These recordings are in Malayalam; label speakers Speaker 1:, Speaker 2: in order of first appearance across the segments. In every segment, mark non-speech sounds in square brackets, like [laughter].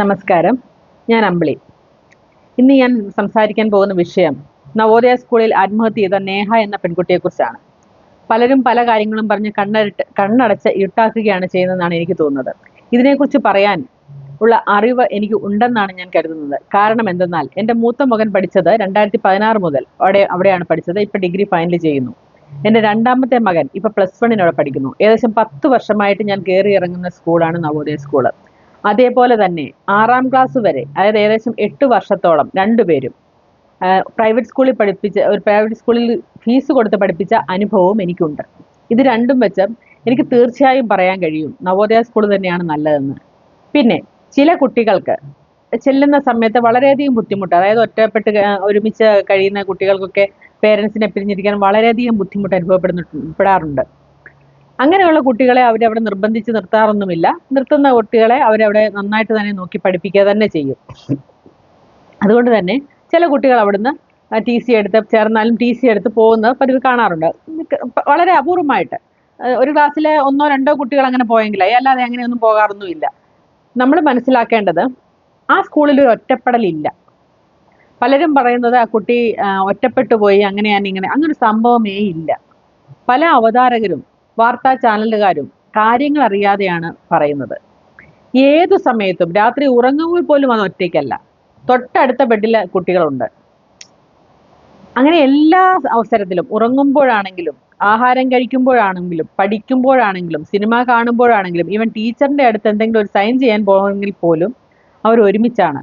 Speaker 1: നമസ്കാരം. ഞാൻ അമ്പിളി. ഇന്ന് ഞാൻ സംസാരിക്കാൻ പോകുന്ന വിഷയം നവോദയ സ്കൂളിൽ ആത്മഹത്യ ചെയ്ത നേഹ എന്ന പെൺകുട്ടിയെക്കുറിച്ചാണ്. പലരും പല കാര്യങ്ങളും പറഞ്ഞ് കണ്ണരിട്ട് കണ്ണടച്ച് ഇരുട്ടാക്കുകയാണ് ചെയ്യുന്നതെന്നാണ് എനിക്ക് തോന്നുന്നത്. ഇതിനെക്കുറിച്ച് പറയാൻ ഉള്ള അറിവ് എനിക്ക് ഉണ്ടെന്നാണ് ഞാൻ കരുതുന്നത്. കാരണം എന്തെന്നാൽ എന്റെ മൂത്ത മകൻ പഠിച്ചത് രണ്ടായിരത്തി പതിനാറ് മുതൽ അവിടെ അവിടെയാണ് പഠിച്ചത്. ഇപ്പം ഡിഗ്രി ഫൈനൽ ചെയ്യുന്നു. എന്റെ രണ്ടാമത്തെ മകൻ ഇപ്പം പ്ലസ് വണ്ണിനവിടെ പഠിക്കുന്നു. ഏകദേശം പത്ത് വർഷമായിട്ട് ഞാൻ കയറി ഇറങ്ങുന്ന സ്കൂളാണ് നവോദയ സ്കൂൾ. അതേപോലെ തന്നെ ആറാം ക്ലാസ് വരെ അതായത് ഏകദേശം എട്ട് വർഷത്തോളം രണ്ടുപേരും പ്രൈവറ്റ് സ്കൂളിൽ പഠിപ്പിച്ച ഒരു പ്രൈവറ്റ് സ്കൂളിൽ ഫീസ് കൊടുത്ത് പഠിപ്പിച്ച അനുഭവവും എനിക്കുണ്ട്. ഇത് രണ്ടും വെച്ച് എനിക്ക് തീർച്ചയായും പറയാൻ കഴിയും. നവോദയ സ്കൂൾ തന്നെയാണ് നല്ലതെന്ന്. പിന്നെ ചില കുട്ടികൾക്ക് ചെല്ലുന്ന സമയത്ത് വളരെയധികം ബുദ്ധിമുട്ട് അതായത് ഒറ്റപ്പെട്ട് ഒരുമിച്ച് കഴിയുന്ന കുട്ടികൾക്കൊക്കെ പേരൻസിനെ പിരിഞ്ഞിരിക്കാൻ വളരെയധികം ബുദ്ധിമുട്ട് അനുഭവപ്പെടുന്നുപ്പെടാറുണ്ട് അങ്ങനെയുള്ള കുട്ടികളെ അവരവിടെ നിർബന്ധിച്ച് നിർത്താറൊന്നുമില്ല. നിർത്തുന്ന കുട്ടികളെ അവരവിടെ നന്നായിട്ട് തന്നെ നോക്കി പഠിപ്പിക്കുക തന്നെ ചെയ്യും. അതുകൊണ്ട് തന്നെ ചില കുട്ടികൾ അവിടുന്ന് ടി സി എടുത്ത് ചേർന്നാലും ടി സി എടുത്ത് പോകുന്നത് പതിവ് കാണാറുണ്ട്. വളരെ അപൂർവമായിട്ട് ഒരു ക്ലാസ്സിലെ ഒന്നോ രണ്ടോ കുട്ടികൾ അങ്ങനെ പോയെങ്കിലായി അല്ലാതെ അങ്ങനെയൊന്നും പോകാറൊന്നുമില്ല. നമ്മൾ മനസ്സിലാക്കേണ്ടത് ആ സ്കൂളിൽ ഒരു ഒറ്റപ്പെടലില്ല. പലരും പറയുന്നത് ആ കുട്ടി ഒറ്റപ്പെട്ടു പോയി അങ്ങനെയാണ് ഇങ്ങനെ. അങ്ങനെ ഒരു സംഭവമേ ഇല്ല. പല അവതാരകരും വാർത്താ ചാനലുകാരും കാര്യങ്ങൾ അറിയാതെയാണ് പറയുന്നത്. ഏതു സമയത്തും രാത്രി ഉറങ്ങുമ്പോൾ പോലും അത് ഒറ്റയ്ക്കല്ല. തൊട്ടടുത്ത ബെഡിലെ കുട്ടികളുണ്ട്. അങ്ങനെ എല്ലാ അവസരത്തിലും ഉറങ്ങുമ്പോഴാണെങ്കിലും ആഹാരം കഴിക്കുമ്പോഴാണെങ്കിലും പഠിക്കുമ്പോഴാണെങ്കിലും സിനിമ കാണുമ്പോഴാണെങ്കിലും ഈവൻ ടീച്ചറിന്റെ അടുത്ത് എന്തെങ്കിലും ഒരു സൈൻ ചെയ്യാൻ പോകണമെങ്കിൽ പോലും അവർ ഒരുമിച്ചാണ്.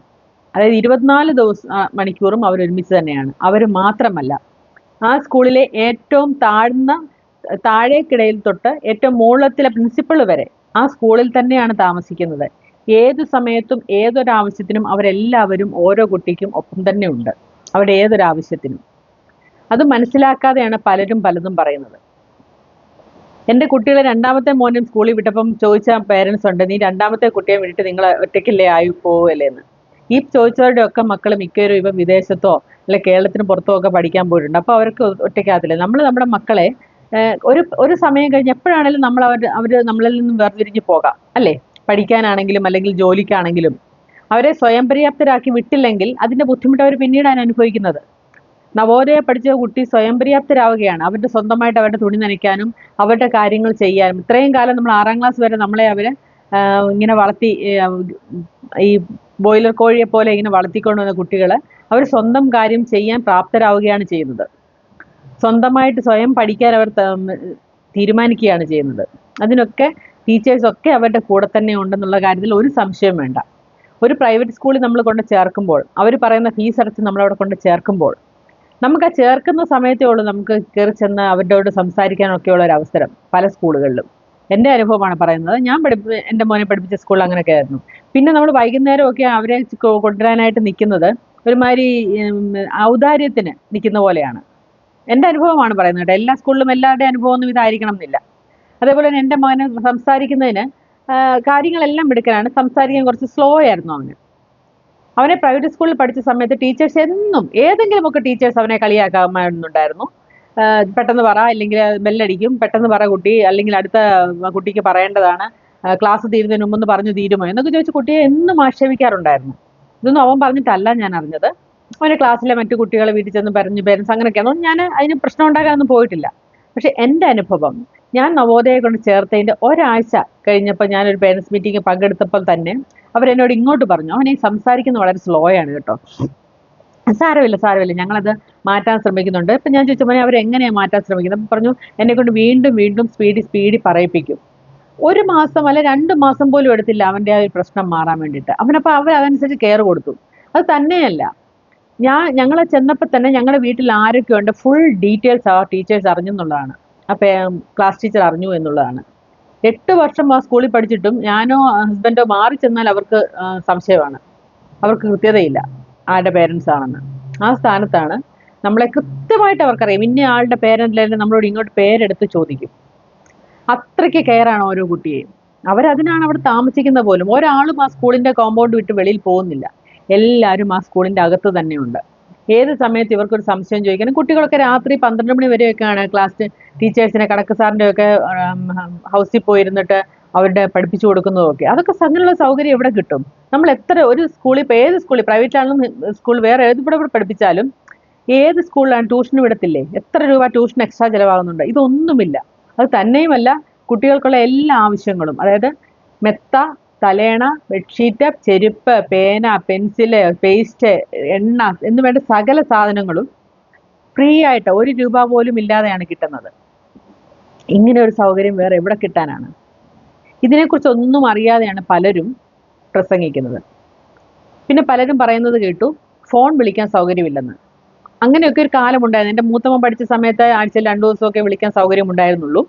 Speaker 1: അതായത് ഇരുപത്തിനാല് ദിവസം മണിക്കൂറും അവർ ഒരുമിച്ച് തന്നെയാണ്. അവർ മാത്രമല്ല ആ സ്കൂളിലെ ഏറ്റവും താഴ്ന്ന താഴേക്കിടയിൽ തൊട്ട് ഏറ്റവും മുകളിലത്തിലെ പ്രിൻസിപ്പൾ വരെ ആ സ്കൂളിൽ തന്നെയാണ് താമസിക്കുന്നത്. ഏത് സമയത്തും ഏതൊരാവശ്യത്തിനും അവരെല്ലാവരും ഓരോ കുട്ടിക്കും ഒപ്പം തന്നെ ഉണ്ട്. അവിടെ ഏതൊരാവശ്യത്തിനും. അത് മനസ്സിലാക്കാതെയാണ് പലരും പലതും പറയുന്നത്. എന്റെ കുട്ടികളെ രണ്ടാമത്തെ മോനും സ്കൂളിൽ വിട്ടപ്പം ചോദിച്ച പേരൻസ് ഉണ്ട് നീ രണ്ടാമത്തെ കുട്ടിയെ വിട്ടിട്ട് നിങ്ങൾ ഒറ്റയ്ക്കല്ലേ ആയി പോവല്ലേ? എന്ന്. ഈ ചോദിച്ചവരുടെ ഒക്കെ മക്കൾ മിക്കവരും ഇപ്പം വിദേശത്തോ അല്ലെ കേരളത്തിന് പുറത്തോ ഒക്കെ പഠിക്കാൻ പോയിട്ടുണ്ട്. അപ്പോൾ അവർക്ക് ഒറ്റയ്ക്കാകത്തില്ല നമ്മൾ നമ്മുടെ മക്കളെ ഒരു ഒരു സമയം കഴിഞ്ഞ് എപ്പോഴാണെങ്കിലും നമ്മൾ അവർ അവർ നമ്മളിൽ നിന്നും വേർതിരിഞ്ഞു പോകാം അല്ലേ? പഠിക്കാനാണെങ്കിലും അല്ലെങ്കിൽ ജോലിക്കാണെങ്കിലും. അവരെ സ്വയം പര്യാപ്തരാക്കി വിട്ടില്ലെങ്കിൽ അതിന്റെ ബുദ്ധിമുട്ട് അവർ പിന്നീടാണ് അനുഭവിക്കുന്നത്. നവോദയ പഠിച്ച കുട്ടി സ്വയം പര്യാപ്തരാവുകയാണ് അവരുടെ സ്വന്തമായിട്ട് അവരുടെ തുണി നനയ്ക്കാനും അവരുടെ കാര്യങ്ങൾ ചെയ്യാനും. ഇത്രയും കാലം നമ്മൾ ആറാം ക്ലാസ് വരെ നമ്മളെ അവരെ ഇങ്ങനെ വളർത്തി ഈ ബോയിലർ കോഴിയെ പോലെ ഇങ്ങനെ വളർത്തിക്കൊണ്ടുവന്ന കുട്ടികൾ അവർ സ്വന്തം കാര്യം ചെയ്യാൻ പ്രാപ്തരാവുകയാണ് ചെയ്യുന്നത്. സ്വന്തമായിട്ട് സ്വയം പഠിക്കാൻ അവർ തീരുമാനിക്കുകയാണ് ചെയ്യുന്നത്. അതിനൊക്കെ ടീച്ചേഴ്സ് ഒക്കെ അവരുടെ കൂടെ തന്നെ ഉണ്ടെന്നുള്ള കാര്യത്തിൽ ഒരു സംശയം വേണ്ട. ഒരു പ്രൈവറ്റ് സ്കൂളിൽ നമ്മൾ കൊണ്ട് ചേർക്കുമ്പോൾ അവർ പറയുന്ന ഫീസ് അടച്ച് നമ്മളവിടെ കൊണ്ട് ചേർക്കുമ്പോൾ നമുക്ക് ആ ചേർക്കുന്ന സമയത്തേ ഉള്ളൂ നമുക്ക് കയറി ചെന്ന് അവരോട് സംസാരിക്കാനൊക്കെയുള്ള ഒരു അവസരം പല സ്കൂളുകളിലും. എന്റെ അനുഭവമാണ് പറയുന്നത്. ഞാൻ പഠിപ്പി എന്റെ മോനെ പഠിപ്പിച്ച സ്കൂളിൽ അങ്ങനെയൊക്കെ ആയിരുന്നു പിന്നെ നമ്മൾ വൈകുന്നേരമൊക്കെ അവരെ കൊണ്ടുവരാനായിട്ട് നിൽക്കുന്നത് ഒരുമാതിരി ഔദാര്യത്തിന് നിൽക്കുന്ന പോലെയാണ്. എന്റെ അനുഭവമാണ് പറയുന്നത് കേട്ടോ. എല്ലാ സ്കൂളിലും എല്ലാവരുടെയും അനുഭവം ഒന്നും ഇതായിരിക്കണം എന്നില്ല. അതേപോലെ തന്നെ എന്റെ മകന് സംസാരിക്കുന്നതിന് കാര്യങ്ങളെല്ലാം എടുക്കാനാണ് സംസാരിക്കാൻ കുറച്ച് സ്ലോ ആയിരുന്നു അവന്. അവനെ പ്രൈവറ്റ് സ്കൂളിൽ പഠിച്ച സമയത്ത് ടീച്ചേഴ്സ് എന്നും ഏതെങ്കിലും ഏതെങ്കിലുമൊക്കെ ടീച്ചേഴ്സ് അവനെ കളിയാക്കാമായിരുന്നുണ്ടായിരുന്നു. പെട്ടെന്ന് പറ അല്ലെങ്കിൽ ബെല്ലടിക്കും പെട്ടെന്ന് പറ കുട്ടി അല്ലെങ്കിൽ അടുത്ത കുട്ടിക്ക് പറയേണ്ടതാണ് ക്ലാസ് തീരുന്നതിന് മുമ്പ് പറഞ്ഞു തീരുമോ എന്നൊക്കെ ചോദിച്ച് കുട്ടിയെ എന്നും ആക്ഷേപിക്കാറുണ്ടായിരുന്നു. ഇതൊന്നും അവൻ പറഞ്ഞിട്ടല്ല ഞാൻ അറിഞ്ഞത്. അവന്റെ ക്ലാസ്സിലെ മറ്റു കുട്ടികളെ വീട്ടിൽ ചെന്ന് പറഞ്ഞു പേരൻസ് അങ്ങനെയൊക്കെ അതുകൊണ്ട് ഞാൻ അതിന് പ്രശ്നം ഉണ്ടാകാനൊന്നും പോയിട്ടില്ല. പക്ഷെ എന്റെ അനുഭവം ഞാൻ നവോദയ കൊണ്ട് ചേർത്തതിന്റെ ഒരാഴ്ച കഴിഞ്ഞപ്പോൾ ഞാനൊരു പേരൻസ് മീറ്റിംഗ് പങ്കെടുത്തപ്പോൾ തന്നെ അവരെന്നോട് ഇങ്ങോട്ട് പറഞ്ഞു. അവനെ സംസാരിക്കുന്നത് വളരെ സ്ലോ ആണ് കേട്ടോ. സാരമില്ല സാരമില്ല. ഞങ്ങളത് മാറ്റാൻ ശ്രമിക്കുന്നുണ്ട്. ഇപ്പം ഞാൻ ചോദിച്ചപ്പോൾ അവർ എങ്ങനെയാണ് മാറ്റാൻ ശ്രമിക്കുന്നത്? പറഞ്ഞു എന്നെ കൊണ്ട് വീണ്ടും വീണ്ടും സ്പീഡി സ്പീഡി പറയിപ്പിക്കും. ഒരു മാസം അല്ല രണ്ട് മാസം പോലും എടുത്തില്ല അവന്റെ ആ ഒരു പ്രശ്നം മാറാൻ വേണ്ടിയിട്ട്. അവനപ്പോൾ അവർ അതനുസരിച്ച് കെയർ കൊടുത്തു. അത് തന്നെയല്ല. ഞാൻ ഞങ്ങൾ ചെന്നപ്പോൾ തന്നെ ഞങ്ങളുടെ വീട്ടിൽ ആരൊക്കെ ഉണ്ട് ഫുൾ ഡീറ്റെയിൽസ് ആ ടീച്ചേഴ്സ് അറിഞ്ഞു എന്നുള്ളതാണ് അപ്പം ക്ലാസ് ടീച്ചർ അറിഞ്ഞു എന്നുള്ളതാണ്. എട്ട് വർഷം ആ സ്കൂളിൽ പഠിച്ചിട്ടും ഞാനോ ഹസ്ബൻഡോ മാറി ചെന്നാൽ അവർക്ക് സംശയമാണ്. അവർക്ക് കൃത്യതയില്ല ആരുടെ പേരൻസ് ആണെന്ന്. ആ സ്ഥാനത്താണ് നമ്മളെ കൃത്യമായിട്ട് അവർക്കറിയാം. ഇന്ന ആളുടെ പേരന്റിലായാലും നമ്മളോട് ഇങ്ങോട്ട് പേരെടുത്ത് ചോദിക്കും. അത്രയ്ക്ക് കെയറാണ് ഓരോ കുട്ടിയെയും. അവരതിനാണ് അവിടെ താമസിക്കുന്ന പോലും. ഒരാളും ആ സ്കൂളിന്റെ കോമ്പൗണ്ട് വിട്ട് വെളിയിൽ പോകുന്നില്ല. എല്ലാവരും ആ സ്കൂളിന്റെ അകത്ത് തന്നെയുണ്ട്. ഏത് സമയത്ത് ഇവർക്കൊരു സംശയം ചോദിക്കണം കുട്ടികളൊക്കെ രാത്രി പന്ത്രണ്ട് മണി വരെയൊക്കെയാണ് ക്ലാസ് ടീച്ചേഴ്സിനെ കണക്ക് സാറിന്റെ ഒക്കെ ഹൗസിൽ പോയിരുന്നിട്ട് അവരുടെ പഠിപ്പിച്ചു കൊടുക്കുന്നതൊക്കെ. അതൊക്കെ അങ്ങനെയുള്ള സൗകര്യം എവിടെ കിട്ടും? നമ്മൾ എത്ര ഒരു സ്കൂളിൽ ഇപ്പോൾ ഏത് സ്കൂളിൽ പ്രൈവറ്റിലാണെങ്കിലും സ്കൂൾ വേറെ ഏത് ഇവിടെ പഠിപ്പിച്ചാലും ഏത് സ്കൂളിലാണ് ട്യൂഷൻ വിടത്തില്ലേ? എത്ര രൂപ ട്യൂഷൻ എക്സ്ട്രാ ചിലവാകുന്നുണ്ട്? ഇതൊന്നുമില്ല. അത് തന്നെയുമല്ല കുട്ടികൾക്കുള്ള എല്ലാ ആവശ്യങ്ങളും. അതായത് മെത്ത തലേണ ബെഡ്ഷീറ്റ് ചെരുപ്പ് പേന പെൻസിൽ പേസ്റ്റ് എണ്ണ എന്ന് വേണ്ട സകല സാധനങ്ങളും ഫ്രീ ആയിട്ട് ഒരു രൂപ പോലും ഇല്ലാതെയാണ് കിട്ടുന്നത്. ഇങ്ങനെ ഒരു സൗകര്യം വേറെ എവിടെ കിട്ടാനാണ്? ഇതിനെക്കുറിച്ച് ഒന്നും അറിയാതെയാണ് പലരും പ്രസംഗിക്കുന്നത്. പിന്നെ പലരും പറയുന്നത് കേട്ടു ഫോൺ വിളിക്കാൻ സൗകര്യമില്ലെന്ന്. അങ്ങനെയൊക്കെ ഒരു കാലമുണ്ടായിരുന്നു എന്റെ മൂത്തമ്മ പഠിച്ച സമയത്ത് ആഴ്ചയിൽ രണ്ടു ദിവസമൊക്കെ വിളിക്കാൻ സൗകര്യം ഉണ്ടായിരുന്നുള്ളൂ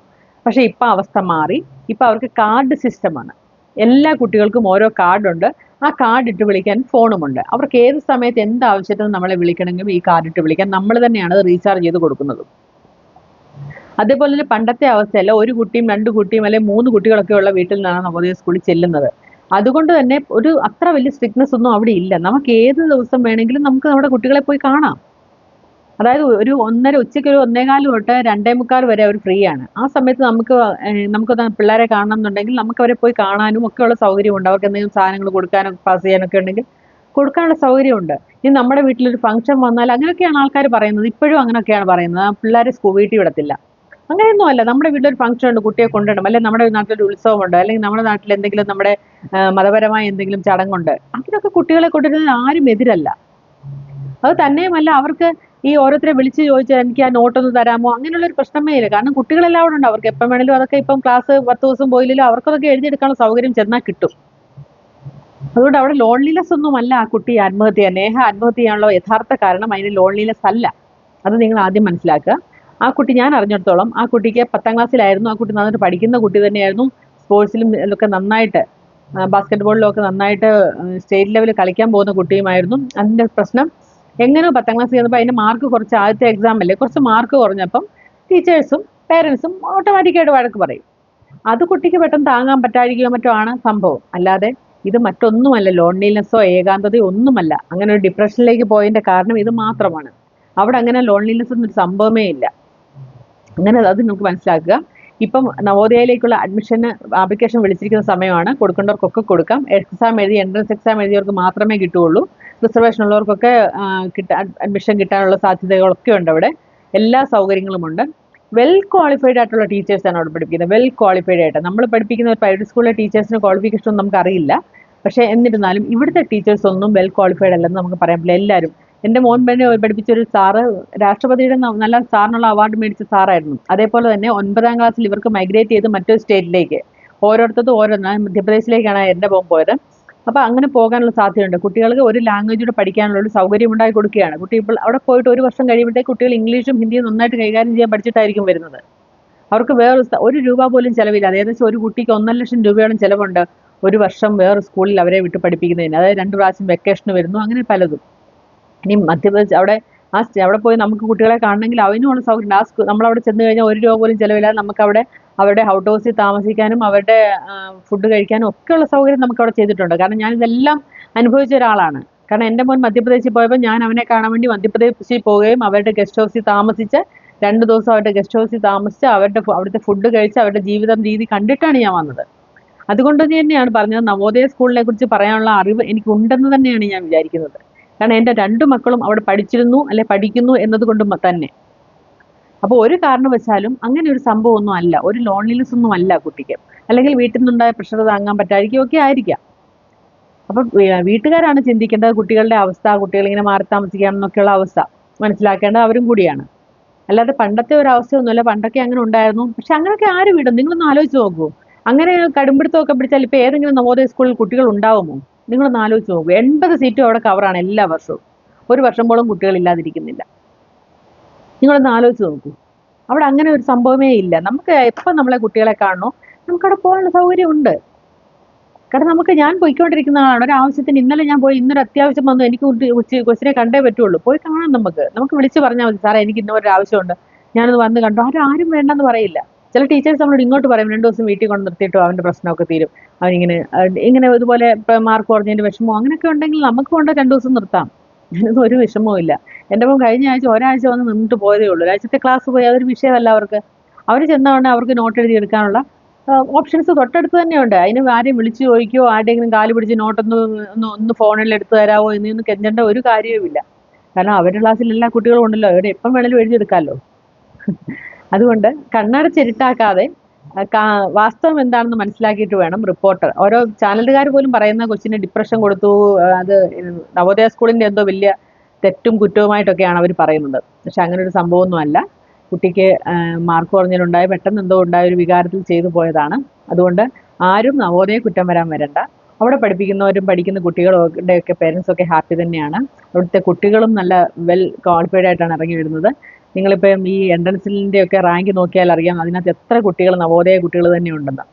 Speaker 1: പക്ഷേ ഇപ്പം അവസ്ഥ മാറി. ഇപ്പം അവർക്ക് കാർഡ് സിസ്റ്റമാണ്. എല്ലാ കുട്ടികൾക്കും ഓരോ കാർഡുണ്ട്. ആ കാർഡ് ഇട്ട് വിളിക്കാൻ ഫോണുമുണ്ട്. അവർക്ക് ഏത് സമയത്ത് എന്ത് ആവശ്യത്തിനും നമ്മളെ വിളിക്കണമെങ്കിലും ഈ കാർഡ് ഇട്ട് വിളിക്കാൻ നമ്മൾ തന്നെയാണ് അത് റീചാർജ് ചെയ്ത് കൊടുക്കുന്നത്. അതേപോലെ തന്നെ പണ്ടത്തെ അവസ്ഥയല്ല ഒരു കുട്ടിയും രണ്ട് കുട്ടിയും അല്ലെങ്കിൽ മൂന്ന് കുട്ടികളൊക്കെ ഉള്ള വീട്ടിൽ നിന്നാണ് നവോദയ സ്കൂളിൽ ചെല്ലുന്നത്. അതുകൊണ്ട് തന്നെ ഒരു അത്ര വലിയ സ്ട്രിക്ട്നെസ് ഒന്നും അവിടെ ഇല്ല. നമുക്ക് ഏത് ദിവസം വേണമെങ്കിലും നമുക്ക് നമ്മുടെ കുട്ടികളെ പോയി കാണാം. അതായത് ഒരു ഒന്നര ഉച്ചയ്ക്ക് ഒരു ഒന്നേകാൽ തൊട്ട് രണ്ടേ മുക്കാൽ വരെ അവർ ഫ്രീ ആണ്. ആ സമയത്ത് നമുക്ക് നമുക്ക് പിള്ളേരെ കാണണം എന്നുണ്ടെങ്കിൽ നമുക്ക് അവരെ പോയി കാണാനും ഒക്കെ ഉള്ള സൗകര്യമുണ്ട്. അവർക്ക് എന്തെങ്കിലും സാധനങ്ങൾ കൊടുക്കാനും പാസ് ചെയ്യാനൊക്കെ ഉണ്ടെങ്കിൽ കൊടുക്കാനുള്ള സൗകര്യമുണ്ട്. ഇനി നമ്മുടെ വീട്ടിലൊരു ഫംഗ്ഷൻ വന്നാൽ അങ്ങനെയൊക്കെയാണ് ആൾക്കാർ പറയുന്നത്. ഇപ്പോഴും അങ്ങനെയൊക്കെയാണ് പറയുന്നത്. പിള്ളേരെ സ്കൂൾ വീട്ടിൽ വിടത്തില്ല. അങ്ങനെയൊന്നും അല്ല. നമ്മുടെ വീട്ടിലൊരു ഫംഗ്ഷൻ ഉണ്ട് കുട്ടിയെ കൊണ്ടുവരണം. അല്ലെങ്കിൽ നമ്മുടെ നാട്ടിലൊരു ഉത്സവമുണ്ട്. അല്ലെങ്കിൽ നമ്മുടെ നാട്ടിൽ എന്തെങ്കിലും നമ്മുടെ മതപരമായ എന്തെങ്കിലും ചടങ്ങുണ്ട്. അതിനൊക്കെ കുട്ടികളെ കൊണ്ടുവരുന്നത് ആരും എതിരല്ല. അത് തന്നെയുമല്ല. അവർക്ക് ഈ ഓരോരുത്തരെ വിളിച്ച് ചോദിച്ചാൽ എനിക്ക് ആ നോട്ടൊന്ന് തരാമോ? അങ്ങനെയുള്ള ഒരു പ്രശ്നമേ ഇല്ല. കാരണം കുട്ടികളെല്ലാം അവിടെ ഉണ്ട് അവർക്ക് എപ്പം വേണേലും അതൊക്കെ ഇപ്പം ക്ലാസ് പത്ത് ദിവസം പോയില്ലല്ലോ അവർക്കതൊക്കെ എഴുതിയെടുക്കാനുള്ള സൗകര്യം ചെന്നാൽ കിട്ടും. അതുകൊണ്ട് അവിടെ ലോൺലിനെസ് ഒന്നും അല്ല ആ കുട്ടി ആത്മഹത്യ. നേഹ ആത്മഹത്യ ചെയ്യാനുള്ള യഥാർത്ഥ കാരണം. അതിന് ലോൺലിനെസ് അല്ല. അത് നിങ്ങൾ ആദ്യം മനസ്സിലാക്കുക. ആ കുട്ടി ഞാൻ അറിഞ്ഞിടത്തോളം ആ കുട്ടിക്ക് പത്താം ക്ലാസ്സിലായിരുന്നു. ആ കുട്ടി നന്നായിട്ട് പഠിക്കുന്ന കുട്ടി തന്നെയായിരുന്നു. സ്പോർട്സിലും ഒക്കെ നന്നായിട്ട് ബാസ്കറ്റ്ബോളിലും ഒക്കെ നന്നായിട്ട് സ്റ്റേറ്റ് ലെവലിൽ കളിക്കാൻ പോകുന്ന കുട്ടിയുമായിരുന്നു. അതിന്റെ പ്രശ്നം എങ്ങനെയോ പത്താം ക്ലാസ് ചെയ്യുന്നപ്പോൾ അതിന്റെ മാർക്ക് കുറച്ച് ആദ്യത്തെ എക്സാം അല്ലേ? കുറച്ച് മാർക്ക് കുറഞ്ഞപ്പം ടീച്ചേഴ്സും പേരൻസും ഓട്ടോമാറ്റിക്കായിട്ട് വഴക്ക് പറയും. അത് കുട്ടിക്ക് പെട്ടെന്ന് താങ്ങാൻ പറ്റാതിരിക്കുകയോ മറ്റോ ആണ് സംഭവം. അല്ലാതെ ഇത് മറ്റൊന്നുമല്ല. ലോൺലിനെസ്സോ ഏകാന്തതയോ ഒന്നുമല്ല. അങ്ങനെ ഒരു ഡിപ്രഷനിലേക്ക് പോയതിന്റെ കാരണം ഇത് മാത്രമാണ്. അവിടെ അങ്ങനെ ലോൺലിനെസ് എന്നൊരു സംഭവമേ ഇല്ല. അങ്ങനെ അത് നമുക്ക് മനസ്സിലാക്കുക. ഇപ്പം നവോദയയിലേക്കുള്ള അഡ്മിഷന് ആപ്ലിക്കേഷൻ വിളിച്ചിരിക്കുന്ന സമയമാണ്. കൊടുക്കേണ്ടവർക്കൊക്കെ കൊടുക്കാം. എക്സാം എഴുതി എൻട്രൻസ് എക്സാം എഴുതിയവർക്ക് മാത്രമേ കിട്ടുകയുള്ളൂ. റിസർവേഷൻ ഉള്ളവർക്കൊക്കെ കിട്ടാൻ അഡ്മിഷൻ കിട്ടാനുള്ള സാധ്യതകളൊക്കെ ഉണ്ട് അവിടെ. എല്ലാ സൗകര്യങ്ങളും ഉണ്ട് വെൽ ക്വാളിഫൈഡ് ആയിട്ടുള്ള ടീച്ചേഴ്സാണ് അവിടെ പഠിപ്പിക്കുന്നത്. വെൽ ക്വാളിഫൈഡ് ആയിട്ട്. നമ്മൾ പഠിപ്പിക്കുന്ന ഒരു പ്രൈവറ്റ് സ്കൂളിലെ ടീച്ചേഴ്സിന് ക്വാളിഫിക്കേഷൻ ഒന്നും നമുക്ക് അറിയില്ല പക്ഷേ എന്നിരുന്നാലും ഇവിടുത്തെ ടീച്ചേഴ്സ് ഒന്നും വെൽ ക്വാളിഫൈഡ് അല്ലെന്ന് നമുക്ക് പറയാൻ പറ്റില്ല എല്ലാവരും. എന്റെ മോൻ തന്നെ പഠിപ്പിച്ച ഒരു സാറ് രാഷ്ട്രപതിയുടെ നല്ല സാറിനുള്ള അവാർഡ് മേടിച്ച സാറായിരുന്നു. അതേപോലെ തന്നെ ഒൻപതാം ക്ലാസ്സിൽ ഇവർക്ക് മൈഗ്രേറ്റ് ചെയ്ത് മറ്റൊരു സ്റ്റേറ്റിലേക്ക് ഓരോരുത്തർക്കും ഓരോ ഞാൻ മധ്യപ്രദേശിലേക്കാണ് എന്റെ മോൻ പോയത്. അപ്പോൾ അങ്ങനെ പോകാനുള്ള സാധ്യതയുണ്ട്. കുട്ടികൾക്ക് ഒരു ലാംഗ്വേജ് കൂടെ പഠിക്കാനുള്ള ഒരു സൗകര്യം ഉണ്ടാക്കി കൊടുക്കുകയാണ്. കുട്ടി ഇപ്പോൾ അവിടെ പോയിട്ട് ഒരു വർഷം കഴിയുമ്പോഴത്തേക്ക് കുട്ടികൾ ഇംഗ്ലീഷും ഹിന്ദിയും നന്നായിട്ട് കൈകാര്യം ചെയ്യാൻ പഠിച്ചിട്ടായിരിക്കും വരുന്നത്. അവർക്ക് വേറെ ഒരു രൂപ പോലും ചിലവില്ല. ഏകദേശം ഒരു കുട്ടിക്ക് ഒന്നര ലക്ഷം രൂപയോളം ചിലവുണ്ട് ഒരു വർഷം വേറെ സ്കൂളിൽ അവരെ വിട്ട് പഠിപ്പിക്കുന്നതിന്. അതായത് രണ്ട് പ്രാവശ്യം വെക്കേഷന് വരുന്നു അങ്ങനെ പലതും. ഇനി മധ്യപ്രദേശ് അവിടെ ആ അവിടെ പോയി നമുക്ക് കുട്ടികളെ കാണണമെങ്കിൽ അതിനുള്ള സൗകര്യം. ആ സ്കൂ നമ്മളവിടെ ചെന്ന് കഴിഞ്ഞാൽ ഒരു രൂപ പോലും ചിലവില്ലാതെ നമുക്ക് അവിടെ അവരുടെ ഔട്ട് ഹൗസിൽ താമസിക്കാനും അവരുടെ ഫുഡ് കഴിക്കാനും ഒക്കെയുള്ള സൗകര്യം നമുക്ക് അവിടെ ചെയ്തിട്ടുണ്ട്. കാരണം ഞാൻ ഇതെല്ലാം അനുഭവിച്ച ഒരാളാണ്. കാരണം എന്റെ മോൻ മധ്യപ്രദേശിൽ പോയപ്പോൾ ഞാൻ അവനെ കാണാൻ വേണ്ടി മധ്യപ്രദേശിൽ പോവുകയും അവരുടെ ഗസ്റ്റ് ഹൗസിൽ താമസിച്ച് രണ്ട് ദിവസം അവരുടെ ഗസ്റ്റ് ഹൗസിൽ താമസിച്ച് അവരുടെ അവിടുത്തെ ഫുഡ് കഴിച്ച് അവരുടെ ജീവിതം രീതി കണ്ടിട്ടാണ് ഞാൻ വന്നത്. അതുകൊണ്ട് തന്നെയാണ് പറഞ്ഞത് നവോദയ സ്കൂളിനെ കുറിച്ച് പറയാനുള്ള അറിവ് എനിക്കുണ്ടെന്ന് തന്നെയാണ് ഞാൻ വിചാരിക്കുന്നത്. കാരണം എന്റെ രണ്ട് മക്കളും അവിടെ പഠിച്ചിരുന്നു അല്ലെ പഠിക്കുന്നു എന്നതുകൊണ്ട് തന്നെ. അപ്പോൾ ഒരു കാരണവശാലും അങ്ങനെ ഒരു സംഭവമൊന്നും അല്ല. ഒരു ലോൺലിനെസ് ഒന്നും അല്ല കുട്ടിക്ക്. അല്ലെങ്കിൽ വീട്ടിൽ നിന്നുണ്ടായ പ്രഷർ താങ്ങാൻ പറ്റായിരിക്കും ഒക്കെ ആയിരിക്കാം. അപ്പം വീട്ടുകാരാണ് ചിന്തിക്കേണ്ടത് കുട്ടികളുടെ അവസ്ഥ കുട്ടികൾ ഇങ്ങനെ മാറി താമസിക്കണം എന്നൊക്കെയുള്ള അവസ്ഥ. മനസ്സിലാക്കേണ്ടത് അവരും കൂടിയാണ്. അല്ലാതെ പണ്ടത്തെ ഒരു അവസ്ഥയൊന്നുമല്ല. പണ്ടൊക്കെ അങ്ങനെ ഉണ്ടായിരുന്നു. പക്ഷെ അങ്ങനെയൊക്കെ ആര് വിടും നിങ്ങളൊന്ന് ആലോചിച്ച് നോക്കൂ. അങ്ങനെ കടുംപിടുത്തമൊക്കെ പിടിച്ചാൽ ഇപ്പോൾ ഏതെങ്കിലും നവോദയ സ്കൂളിൽ കുട്ടികൾ ഉണ്ടാവുമോ? നിങ്ങളൊന്ന് ആലോചിച്ച് നോക്കൂ. എൺപത് സീറ്റും അവിടെ കവറാണ് എല്ലാ വർഷവും. ഒരു വർഷം പോലും കുട്ടികൾ ഇല്ലാതിരിക്കുന്നില്ല. നിങ്ങളൊന്ന് ആലോചിച്ച് നോക്കൂ. അവിടെ അങ്ങനെ ഒരു സംഭവമേ ഇല്ല. നമുക്ക് എപ്പം നമ്മളെ കുട്ടികളെ കാണണോ? നമുക്കവിടെ പോകാനുള്ള സൗകര്യമുണ്ട് കാരണം നമുക്ക് ഞാൻ പോയിക്കൊണ്ടിരിക്കുന്ന ആളാണ്. ഒരു ആവശ്യത്തിന് ഇന്നലെ ഞാൻ പോയി ഇന്നൊരു അത്യാവശ്യം വന്നു. എനിക്ക് ഉച്ച കൊച്ചിനെ കണ്ടേ പറ്റുള്ളൂ. പോയി കാണാം നമുക്ക്. നമുക്ക് വിളിച്ച് പറഞ്ഞാൽ മതി. സാറേ എനിക്ക് ഇന്നൊരു ആവശ്യമുണ്ട്. ഞാനത് വന്ന് കണ്ടു? ആരും ആരും വേണ്ടെന്ന് പറയില്ല. ചില ടീച്ചേഴ്സ് നമ്മളോട് ഇങ്ങോട്ട് പറയും രണ്ട് ദിവസം വീട്ടിൽ കൊണ്ട് നിർത്തിയിട്ടോ അവന്റെ പ്രശ്നമൊക്കെ തീരും. അവനിങ്ങനെ ഇങ്ങനെ ഇതുപോലെ മാർക്ക് കുറഞ്ഞതിന്റെ വിഷമോ അങ്ങനെയൊക്കെ ഉണ്ടെങ്കിൽ നമുക്ക് കൊണ്ട് രണ്ട് ദിവസം നിർത്താം. അതിനൊന്നും [laughs] ഒരു വിഷമവും ഇല്ല. എന്റെ മോൻ കഴിഞ്ഞ ആഴ്ച ഒരാഴ്ച വന്ന് നിന്നിട്ട് പോയതേ ഉള്ളൂ. ഒരാഴ്ചത്തെ ക്ലാസ് പോയി അതൊരു വിഷയമല്ല അവർക്ക്. അവർ ചെന്നതുകൊണ്ട് അവർക്ക് നോട്ട് എഴുതി എടുക്കാനുള്ള ഓപ്ഷൻസ് തൊട്ടടുത്ത് തന്നെയുണ്ട്. അതിന് ആരെയും വിളിച്ചു ചോദിക്കുകയോ ആരുടെയെങ്കിലും കാൽ പിടിച്ച് നോട്ടൊന്ന് ഒന്ന് ഒന്ന് ഫോണിൽ എടുത്തു തരാമോ എന്നൊന്നും കെഞ്ചേണ്ട ഒരു കാര്യവുമില്ല. കാരണം അവരുടെ ക്ലാസ്സിൽ എല്ലാ കുട്ടികളും ഉണ്ടല്ലോ. അവരെ എപ്പം വേണേലും എഴുതിയെടുക്കാമല്ലോ [laughs] അതുകൊണ്ട് കണ്ണടച്ചിരുട്ടാക്കാതെ വാസ്തവം എന്താണെന്ന് മനസ്സിലാക്കിയിട്ട് വേണം റിപ്പോർട്ടർ ഓരോ ചാനലുകാർ പോലും പറയുന്ന കൊച്ചിന് ഡിപ്രഷൻ കൊടുത്തു അത് നവോദയ സ്കൂളിന്റെ എന്തോ വലിയ തെറ്റും കുറ്റവുമായിട്ടൊക്കെയാണ് അവർ പറയുന്നത്. പക്ഷെ അങ്ങനെ ഒരു സംഭവമൊന്നുമല്ല കുട്ടിക്ക് മാർക്ക് കുറഞ്ഞിട്ടുണ്ടായ പെട്ടെന്ന് എന്തോ ഉണ്ടായ ഒരു വികാരത്തിൽ ചെയ്തു പോയതാണ്. അതുകൊണ്ട് ആരും നവോദയ കുറ്റം വരാൻ വരണ്ട. അവിടെ പഠിപ്പിക്കുന്നവരും പഠിക്കുന്ന കുട്ടികളുടെ ഒക്കെ പേരൻസ് ഒക്കെ ഹാപ്പി തന്നെയാണ്. അവിടുത്തെ കുട്ടികളും നല്ല വെൽ ക്വാളിഫൈഡ് ആയിട്ടാണ് ഇറങ്ങി വരുന്നത്. നിങ്ങളിപ്പം ഈ എൻട്രൻസിന്റെ ഒക്കെ റാങ്ക് നോക്കിയാൽ അറിയാം അതിനകത്ത് എത്ര കുട്ടികൾ നവോദയ കുട്ടികൾ തന്നെ ഉണ്ടെന്ന്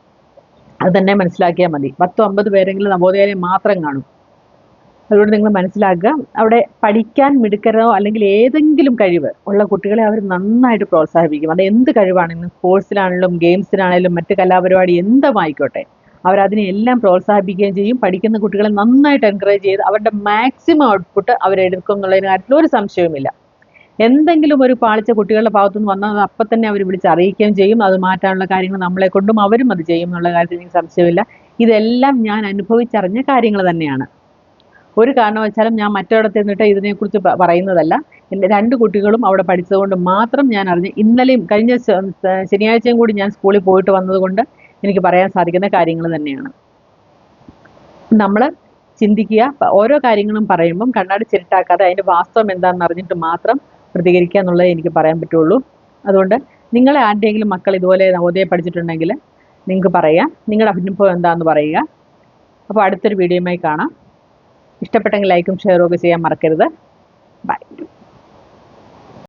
Speaker 1: അത് തന്നെ മനസ്സിലാക്കിയാൽ മതി. പത്തോ അമ്പത് പേരെങ്കിലും നവോദയയിൽ മാത്രം കാണും. അതുകൊണ്ട് നിങ്ങൾ മനസ്സിലാക്കുക. അവിടെ പഠിക്കാൻ മിടുക്കരോ അല്ലെങ്കിൽ ഏതെങ്കിലും കഴിവ് ഉള്ള കുട്ടികളെ അവർ നന്നായിട്ട് പ്രോത്സാഹിപ്പിക്കും. അത് എന്ത് കഴിവാണെങ്കിലും സ്പോർട്സിലാണെങ്കിലും ഗെയിംസിലാണെങ്കിലും മറ്റ് കലാപരിപാടി എന്തുമായിക്കോട്ടെ അവരതിനെ എല്ലാം പ്രോത്സാഹിപ്പിക്കുകയും ചെയ്യും. പഠിക്കുന്ന കുട്ടികളെ നന്നായിട്ട് എൻകറേജ് ചെയ്ത് അവരുടെ മാക്സിമം ഔട്ട്പുട്ട് അവരെടുക്കും എന്നുള്ളതിന് കാര്യത്തിൽ ഒരു സംശയവുമില്ല. എന്തെങ്കിലും ഒരു പാളിച്ച കുട്ടികളുടെ ഭാഗത്തുനിന്ന് വന്നാൽ അപ്പം തന്നെ അവർ വിളിച്ച് അറിയിക്കുകയും ചെയ്യും. അത് മാറ്റാനുള്ള കാര്യങ്ങൾ നമ്മളെ കൊണ്ടും അവരും അത് ചെയ്യും എന്നുള്ള കാര്യത്തിൽ എനിക്ക് സംശയമില്ല. ഇതെല്ലാം ഞാൻ അനുഭവിച്ചറിഞ്ഞ കാര്യങ്ങൾ തന്നെയാണ്. ഒരു കാരണവശാലും ഞാൻ മറ്റൊരിടത്ത് നിന്നിട്ട് ഇതിനെക്കുറിച്ച് പറയുന്നതല്ല. എന്റെ രണ്ട് കുട്ടികളും അവിടെ പഠിച്ചതുകൊണ്ട് മാത്രം ഞാൻ അറിഞ്ഞ് ഇന്നലെയും കഴിഞ്ഞ ശനിയാഴ്ചയും കൂടി ഞാൻ സ്കൂളിൽ പോയിട്ട് വന്നതുകൊണ്ട് എനിക്ക് പറയാൻ സാധിക്കുന്ന കാര്യങ്ങൾ തന്നെയാണ്. നമ്മൾ ചിന്തിക്കുക ഓരോ കാര്യങ്ങളും പറയുമ്പം കണ്ണാടി ചിരട്ടാക്കാതെ അതിന്റെ വാസ്തവം എന്താണെന്ന് അറിഞ്ഞിട്ട് മാത്രം പ്രതികരിക്കുക എന്നുള്ളതേ എനിക്ക് പറയാൻ പറ്റുള്ളൂ. അതുകൊണ്ട് നിങ്ങളെ ആരുടെയെങ്കിലും മക്കൾ ഇതുപോലെ നവോദയ പഠിച്ചിട്ടുണ്ടെങ്കിൽ നിങ്ങൾക്ക് പറയാം. നിങ്ങളുടെ അഭിനുഭവം എന്താണെന്ന് പറയുക. അപ്പോൾ അടുത്തൊരു വീഡിയോയുമായി കാണാം. ഇഷ്ടപ്പെട്ടെങ്കിൽ ലൈക്കും ഷെയറും ഒക്കെ ചെയ്യാൻ മറക്കരുത്. ബൈ.